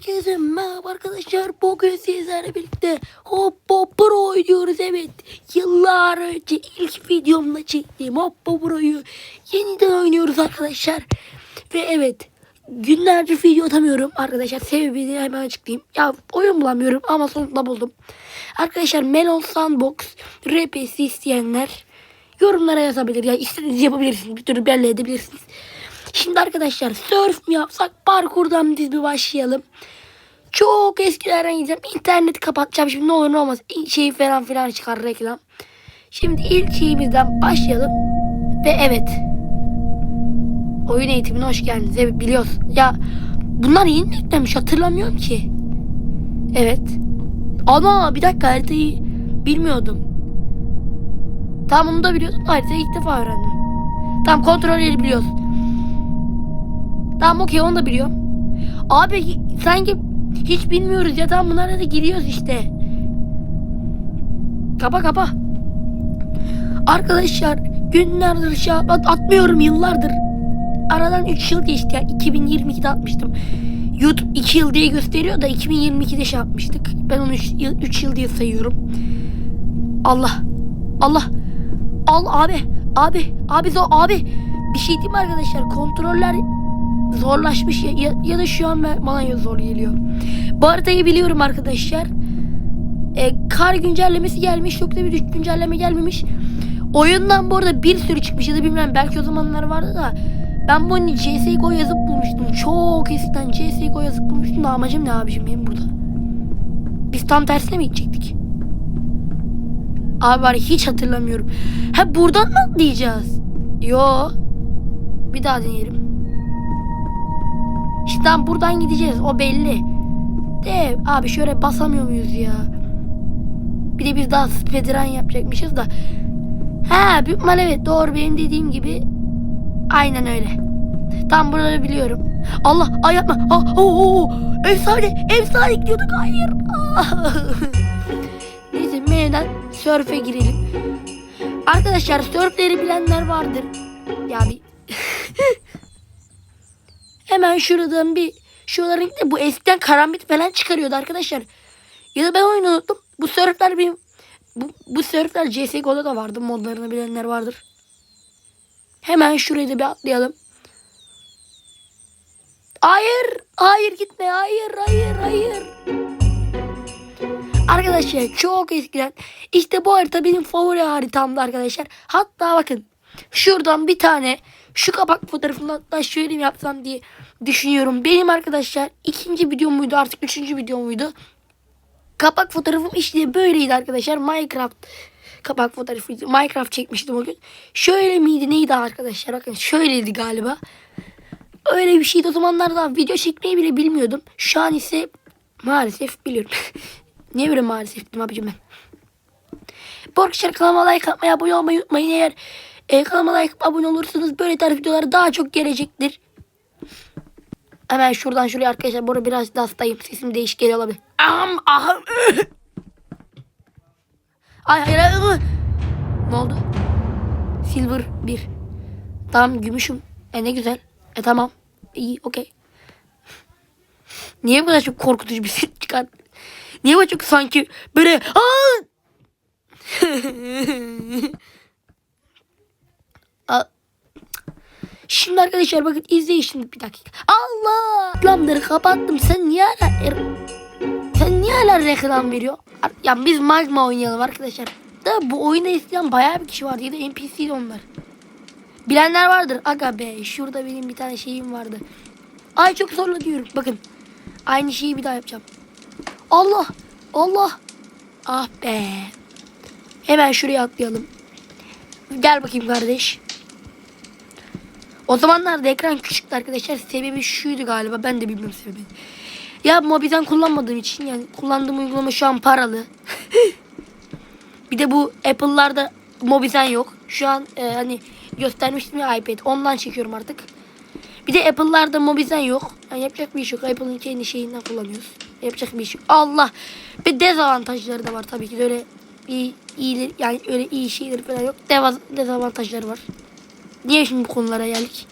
Herkese merhaba arkadaşlar. Bugün sizlerle birlikte Hoppa Pro oynuyoruz. Evet. Yıllar önce ilk videomda çektiğim Hoppa Pro'yu yeniden oynuyoruz arkadaşlar. Ve evet. Günlerce video atamıyorum arkadaşlar. Sebebini hemen açıklayayım. Ya oyun bulamıyorum ama sonunda buldum. Arkadaşlar Melon Sandbox RP'si isteyenler yorumlara yazabilir. Yani istediğinizi yapabilirsiniz. Bir türlü belli edebilirsiniz. Şimdi arkadaşlar surf mi yapsak parkurdan biz bir başlayalım. Çok eskilerden gideceğim. İnterneti kapatacağım şimdi ne olur ne olmaz. Şey falan filan çıkar reklam. Şimdi ilk şeyimizden başlayalım. Ve evet. Oyun eğitimine hoş geldiniz. Evet biliyoruz. Ya bunlar yeni mi yüklenmiş hatırlamıyorum ki. Evet. Ama bir dakika haritayı bilmiyordum. Tamam onu da biliyordum. Haritayı ilk defa öğrendim. Tamam kontrolleri biliyoruz. Tamam okey onu da biliyorum. Abi sanki hiç bilmiyoruz ya tamam bunlara da giriyoruz işte. Kapa kapa. Arkadaşlar günlerdir şey at- atmıyorum yıllardır. Aradan 3 yıl geçti ya 2022'de atmıştım. YouTube 2 yıl diye gösteriyor da 2022'de şey yapmıştık. Ben onu 3 yıl, üç yıl diye sayıyorum. Allah. Allah. Al abi. Abi. Abi abi. Bir şey diyeyim arkadaşlar? Kontroller zorlaşmış ya, ya, ya da şu an bana zor geliyor. Bu haritayı biliyorum arkadaşlar. E, kar güncellemesi gelmiş. Yok da bir güncelleme gelmemiş. Oyundan bu arada bir sürü çıkmış ya da bilmem belki o zamanlar vardı da ben bunu CSGO yazıp bulmuştum. Çok eskiden CSGO yazıp bulmuştum da amacım ne abicim benim burada? Biz tam tersine mi gidecektik? Abi var hiç hatırlamıyorum. Ha buradan mı atlayacağız? Yo. Bir daha deneyelim. Tam buradan gideceğiz. O belli. De abi şöyle basamıyor muyuz ya? Bir de biz daha speedrun yapacakmışız da. Ha büyük ihtimal evet doğru benim dediğim gibi. Aynen öyle. Tam buraları biliyorum. Allah ay yapma. Ah, oh, oh. Efsane efsane gidiyorduk hayır. Neyse menüden surf'e girelim. Arkadaşlar surfleri bilenler vardır. Ya bir Hemen şuradan bir şuraların de bu eskiden karambit falan çıkarıyordu arkadaşlar. Ya da ben oyunu unuttum. Bu surfler benim bu, bu surfler CSGO'da da vardı. Modlarını bilenler vardır. Hemen şurayı da bir atlayalım. Hayır. Hayır gitme. Hayır. Hayır. Hayır. Arkadaşlar çok eskiden işte bu harita benim favori haritamdı arkadaşlar. Hatta bakın şuradan bir tane şu kapak fotoğrafını hatta şöyle mi yapsam diye düşünüyorum. Benim arkadaşlar ikinci video muydu artık üçüncü video muydu? Kapak fotoğrafım işte böyleydi arkadaşlar. Minecraft kapak fotoğrafıydı. Minecraft çekmiştim o gün. Şöyle miydi neydi arkadaşlar? Bakın şöyleydi galiba. Öyle bir şeydi o zamanlar daha video çekmeyi bile bilmiyordum. Şu an ise maalesef biliyorum. Niye böyle maalesef abicim ben. Bu arkadaşlar kanalıma like atmayı, abone olmayı unutmayın. Eğer e, kanalıma like abone olursanız böyle tarz videolar daha çok gelecektir. Hemen şuradan şuraya arkadaşlar. Bu biraz da hastayım. Sesim değişik geliyor olabilir. Am, aham. Ay hayır hayır. Ne oldu? Silver 1. Tamam gümüşüm. E ne güzel. E tamam. İyi okey. Niye bu kadar çok korkutucu bir ses çıkar? Niye bu çok sanki böyle Aa! Şimdi arkadaşlar bakın izleyin şimdi bir dakika. Allah! Reklamları kapattım. Sen niye hala er- sen niye hala reklam veriyor? Ya biz magma oynayalım arkadaşlar. Da bu oyunda isteyen bayağı bir kişi vardı. Ya da NPC'di onlar. Bilenler vardır. Aga be şurada benim bir tane şeyim vardı. Ay çok zorla diyorum. Bakın. Aynı şeyi bir daha yapacağım. Allah! Allah! Ah be. Hemen şuraya atlayalım. Gel bakayım kardeş. O zamanlarda ekran küçüktü arkadaşlar. Sebebi şuydu galiba. Ben de bilmiyorum sebebi. Ya Mobizen kullanmadığım için yani kullandığım uygulama şu an paralı. bir de bu Apple'larda Mobizen yok. Şu an e, hani göstermiştim ya iPad. Ondan çekiyorum artık. Bir de Apple'larda Mobizen yok. Yani yapacak bir iş yok. Apple'ın kendi şeyinden kullanıyoruz. Yapacak bir iş yok. Allah. Bir dezavantajları da var tabii ki öyle iyi, iyi yani öyle iyi şeyleri falan yok. Deva, dezavantajları var. Niye şimdi bu konulara geldik?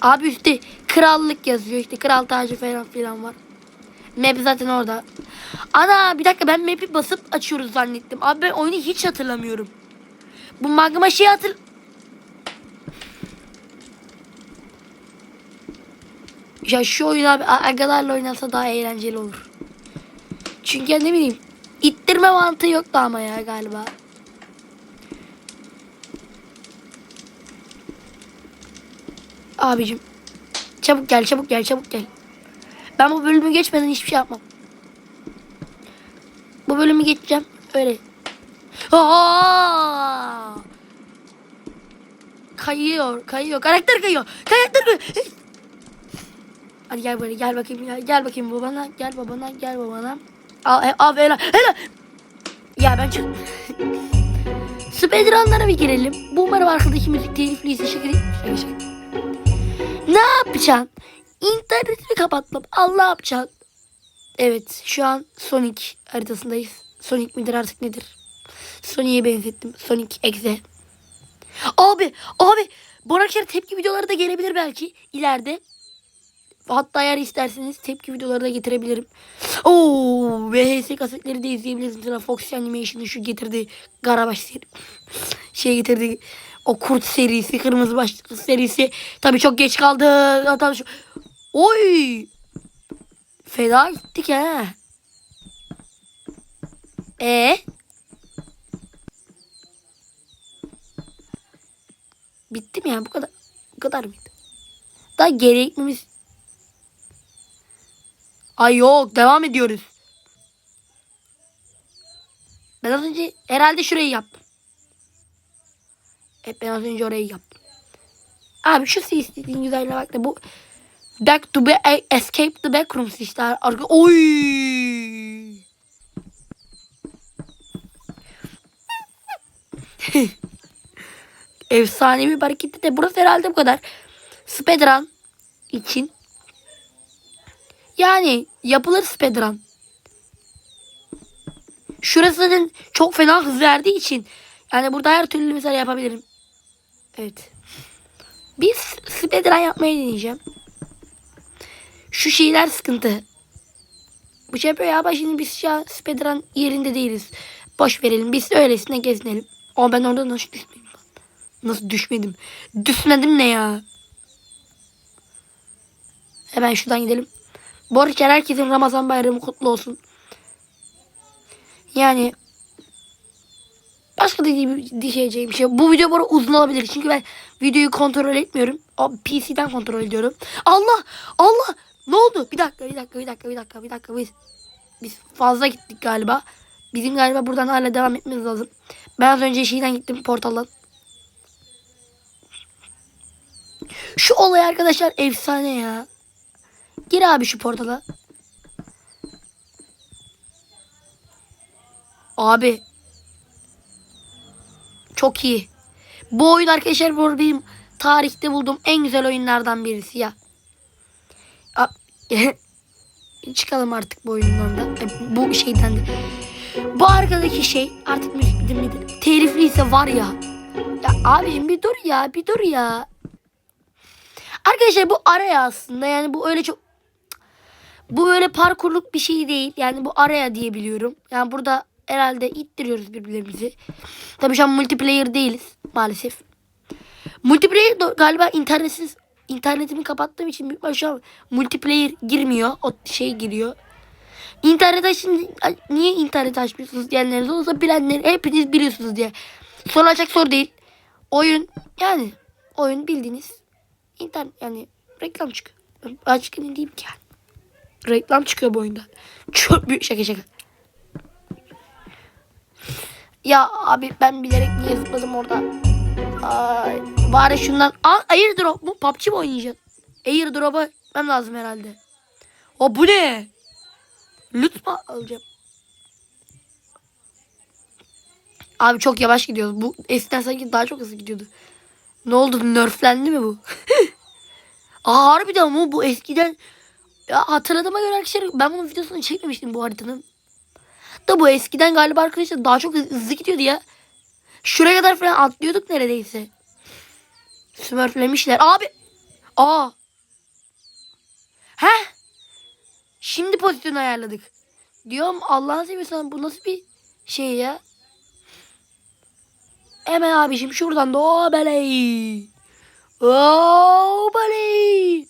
Abi üstte krallık yazıyor işte kral tacı falan filan var. Map zaten orada. Ana bir dakika ben map'i basıp açıyoruz zannettim. Abi ben oyunu hiç hatırlamıyorum. Bu magma şeyi hatır... Ya şu oyun abi agalarla oynansa daha eğlenceli olur. Çünkü ne bileyim ittirme mantığı yoktu ama ya galiba. Abicim çabuk gel çabuk gel çabuk gel. Ben bu bölümü geçmeden hiçbir şey yapmam. Bu bölümü geçeceğim. Öyle. Aa! Kayıyor, kayıyor. Karakter kayıyor. Karakter kayıyor. Hadi gel buraya, gel bakayım ya. Gel bakayım babana, gel babana, gel babana. Al, al, helal, helal. Ya ben çok... Speedrun'lara bir girelim. Bu umarım arkadaki müzik telifliyse şaka değil. Ne yapacaksın? İnternetimi kapattım. Allah yapacaksın? Evet şu an Sonic haritasındayız. Sonic midir artık nedir? Sonic'e benzettim. Sonic Exe. Abi abi arkadaşlar tepki videoları da gelebilir belki ileride. Hatta eğer isterseniz tepki videoları da getirebilirim. Oo, VHS kasetleri de izleyebilirsiniz. Mesela Fox Animation'ın şu getirdiği Garabaş. Şey getirdi. O kurt serisi, kırmızı başlıklı serisi. Tabii çok geç kaldı. Hatta şu... Oy! Feda gittik ha. E Bitti mi ya? Bu kadar bu kadar mıydı? Daha gerekmemiz Ay yok devam ediyoruz. Ben az önce herhalde şurayı yaptım. Evet ben az önce orayı yaptım. Abi şu istediğin güzelliğine bak da bu Back to be Escape the Backrooms işte. Arka Oy! Efsanevi bir hareketti de burası herhalde bu kadar. Speedrun için yani yapılır speedrun. Şurası zaten çok fena hız verdiği için yani burada her türlü mesela yapabilirim. Evet. Biz speedrun yapmayı deneyeceğim. Şu şeyler sıkıntı. Bu şey yapıyor ya şimdi biz an speedrun yerinde değiliz. Boş verelim. Biz öylesine gezinelim. Ama ben orada nasıl düşmedim? Nasıl düşmedim? Düşmedim ne ya? Hemen şuradan gidelim. Arada herkesin Ramazan bayramı kutlu olsun. Yani başka da diyeceğim şey. Bu video bana uzun olabilir. Çünkü ben videoyu kontrol etmiyorum. PC'den kontrol ediyorum. Allah! Allah! Ne oldu? Bir dakika, bir dakika, bir dakika, bir dakika, bir dakika. Biz, biz fazla gittik galiba. Bizim galiba buradan hala devam etmemiz lazım. Ben az önce şeyden gittim portaldan. Şu olay arkadaşlar efsane ya. Gir abi şu portala. Abi. Çok iyi. Bu oyun arkadaşlar bu benim tarihte bulduğum en güzel oyunlardan birisi ya. Çıkalım artık bu oyundan da. E, bu şeyden de. Bu arkadaki şey artık müzik midir nedir? Telifliyse var ya. Ya abicim bir dur ya bir dur ya. Arkadaşlar bu araya aslında yani bu öyle çok bu böyle parkurluk bir şey değil. Yani bu araya diyebiliyorum. Yani burada herhalde ittiriyoruz birbirlerimizi. Tabii şu an multiplayer değiliz maalesef. Multiplayer galiba internetsiz internetimi kapattığım için büyük şu an multiplayer girmiyor. O şey giriyor. İnternet açın niye internet açmıyorsunuz diyenleriniz olsa bilenler hepiniz biliyorsunuz diye. Sorulacak soru değil. Oyun yani oyun bildiğiniz internet yani reklam çıkıyor. Açık ne diyeyim ki yani. Reklam çıkıyor bu oyunda. Çok büyük şaka şaka. Ya abi ben bilerek niye zıpladım orada? Ay, bari şundan. Aa, airdrop mu? PUBG mi oynayacaksın? Airdrop'a ben lazım herhalde. O bu ne? Mu alacağım? Abi çok yavaş gidiyoruz. Bu eskiden sanki daha çok hızlı gidiyordu. Ne oldu? Nerflendi mi bu? Aa harbiden ama bu eskiden ya hatırladığıma göre arkadaşlar ben bunun videosunu çekmemiştim bu haritanın. Da bu eskiden galiba arkadaşlar daha çok hızlı gidiyordu ya. Şuraya kadar falan atlıyorduk neredeyse. Smurflemişler. Abi. Aa. He? Şimdi pozisyonu ayarladık. Diyorum Allah'ın seversen bu nasıl bir şey ya? Hemen abicim şuradan da o beley. O beley.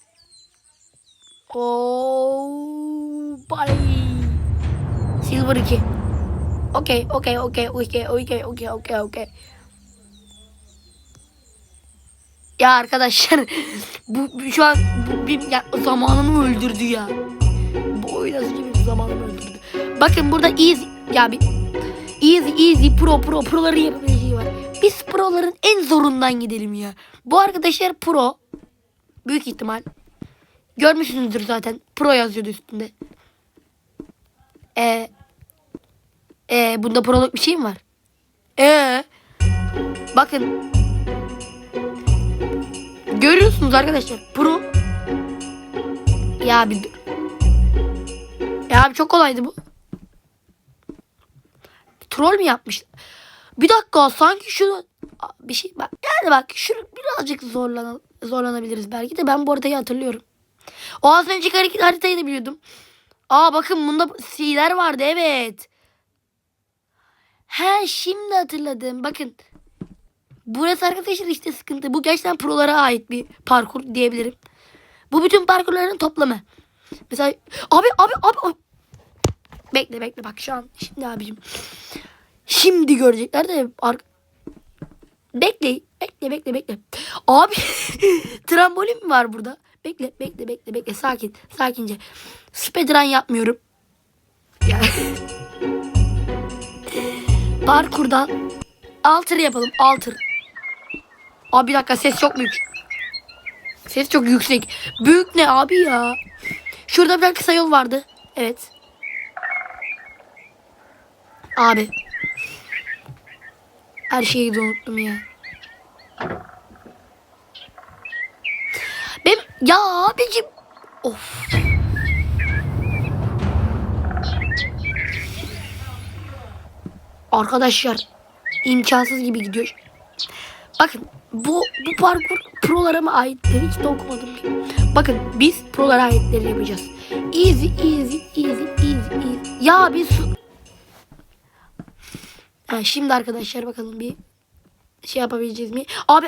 O beley. Silver 2. Okey, okey, okey, okey, okey, okey, okey, okey. Ya arkadaşlar bu bu şu an bu bir ya, zamanımı öldürdü ya. Bu oyun az benim zamanımı öldürdü. Bakın burada easy ya bir easy easy pro pro proların yapabileceği var. Biz proların en zorundan gidelim ya. Bu arkadaşlar pro. Büyük ihtimal. Görmüşsünüzdür zaten. Pro yazıyordu üstünde. Ee, ee, bunda prolog bir şey mi var? Ee, bakın. Görüyorsunuz arkadaşlar. Pro. Ya bir dur. Ya abi çok kolaydı bu. Troll mü yapmış? Bir dakika sanki şunu bir şey bak yani bak şunu birazcık zorlan zorlanabiliriz belki de ben bu haritayı hatırlıyorum. O az önceki haritayı da biliyordum. Aa bakın bunda C'ler vardı evet. He şimdi hatırladım. Bakın. Burası arkadaşlar işte sıkıntı. Bu gerçekten prolara ait bir parkur diyebilirim. Bu bütün parkurların toplamı. Mesela abi abi abi. Bekle bekle bak şu an. Şimdi abicim. Şimdi görecekler de ar- Bekle bekle bekle bekle. Abi trambolin mi var burada? Bekle bekle bekle bekle sakin sakince. Speedrun yapmıyorum. Ya. Parkurdan alter yapalım alter. Abi bir dakika ses çok büyük. Ses çok yüksek. Büyük ne abi ya? Şurada bir kısa yol vardı. Evet. Abi. Her şeyi de unuttum ya. Benim ya abicim. Of. Arkadaşlar imkansız gibi gidiyor. Bakın bu bu parkur prolara mı aitleri hiç de okumadım ki. Bakın biz prolara aitleri yapacağız. Easy easy easy easy easy. Ya biz ha, şimdi arkadaşlar bakalım bir şey yapabileceğiz mi? Abi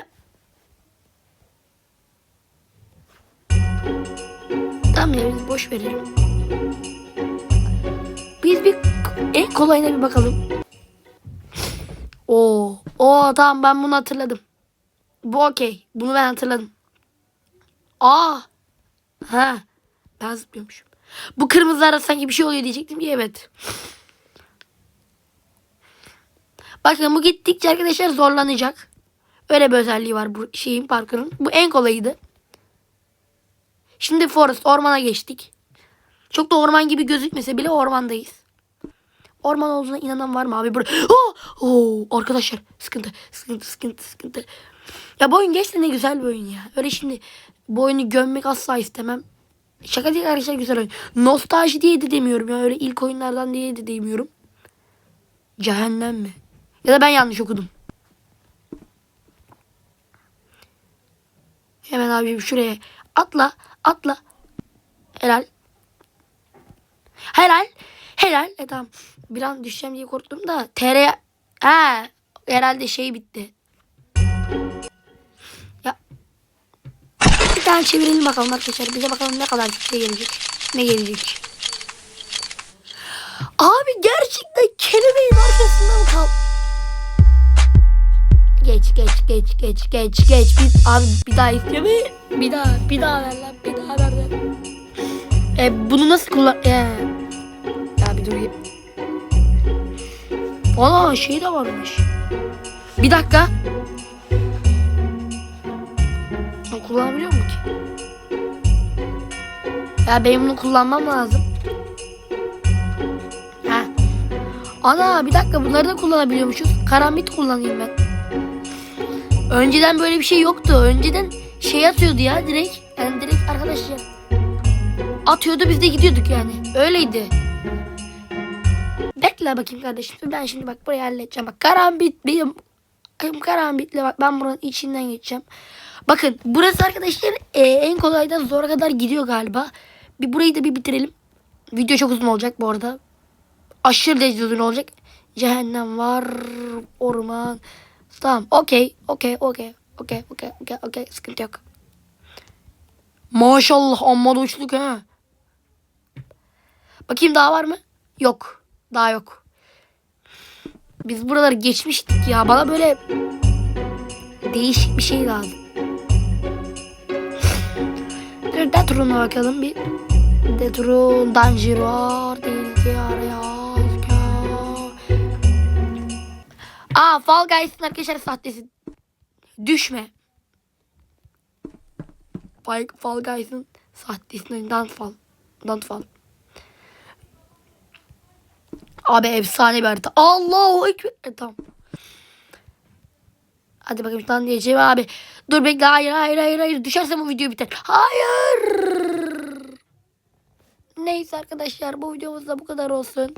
Tamam ya biz boş verelim. Biz bir en kolayına bir bakalım. Oo, o tamam ben bunu hatırladım. Bu okey. Bunu ben hatırladım. Aa. Ha. Ben zıplıyormuşum. Bu kırmızılara sanki bir şey oluyor diyecektim ki evet. Bakın bu gittikçe arkadaşlar zorlanacak. Öyle bir özelliği var bu şeyin parkurun. Bu en kolayıydı. Şimdi forest ormana geçtik. Çok da orman gibi gözükmese bile ormandayız. Orman olduğuna inanan var mı abi? Burada... Oh! Oo, arkadaşlar sıkıntı sıkıntı sıkıntı sıkıntı. Ya bu oyun gerçekten ne güzel bir oyun ya. Öyle şimdi bu oyunu gömmek asla istemem. Şaka değil arkadaşlar güzel oyun. Nostalji diye de demiyorum ya. Öyle ilk oyunlardan diye de demiyorum. Cehennem mi? Ya da ben yanlış okudum. Hemen abi şuraya atla atla. Helal. Helal. Helal. E tamam. Bir an düşeceğim diye korktum da. TR ha herhalde şey bitti. Ya. Bir tane çevirelim bakalım arkadaşlar. Bize bakalım ne kadar şey gelecek. Ne gelecek. Abi gerçekten kelimeyin arkasında mı kal? Geç geç geç geç geç geç. Biz abi bir daha istiyor Bir daha bir daha ver lan bir daha ver lan. E bunu nasıl kullan? E. Ya bir dur. Ana şey de varmış. Bir dakika. Ben kullanabiliyor mu ki? Ya benim bunu kullanmam lazım. Ha. Ana bir dakika bunları da kullanabiliyormuşuz. Karambit kullanayım ben. Önceden böyle bir şey yoktu. Önceden şey atıyordu ya direkt. Yani direkt arkadaşlar. Atıyordu biz de gidiyorduk yani. Öyleydi. Bekle bakayım kardeşim. Ben şimdi bak burayı halledeceğim. Bak karambit benim karambitle bak ben buranın içinden geçeceğim. Bakın burası arkadaşlar e, en kolaydan zora kadar gidiyor galiba. Bir burayı da bir bitirelim. Video çok uzun olacak bu arada. Aşırı derecede uzun olacak. Cehennem var. Orman. Tamam. Okey. Okey. Okey. Okey. Okey. Okey. Okey. Sıkıntı yok. Maşallah amma da uçtuk ha. Bakayım daha var mı? Yok. Daha yok. Biz buraları geçmiştik ya. Bana böyle değişik bir şey lazım. Dur Detrun'a bakalım bir. Detrun, Danjiro, Denizli Arayaz, Aa Fall Guys'ın arkadaşlar sahtesi. Düşme. Fall, Guys'ın sahtesinin Danfall. Danfall. Abi efsane bir harita. Allahu ekber. E, tamam. Hadi bakayım lan diyeceğim abi. Dur bekle hayır hayır hayır hayır. Düşersem bu video biter. Hayır. Neyse arkadaşlar bu videomuz da bu kadar olsun.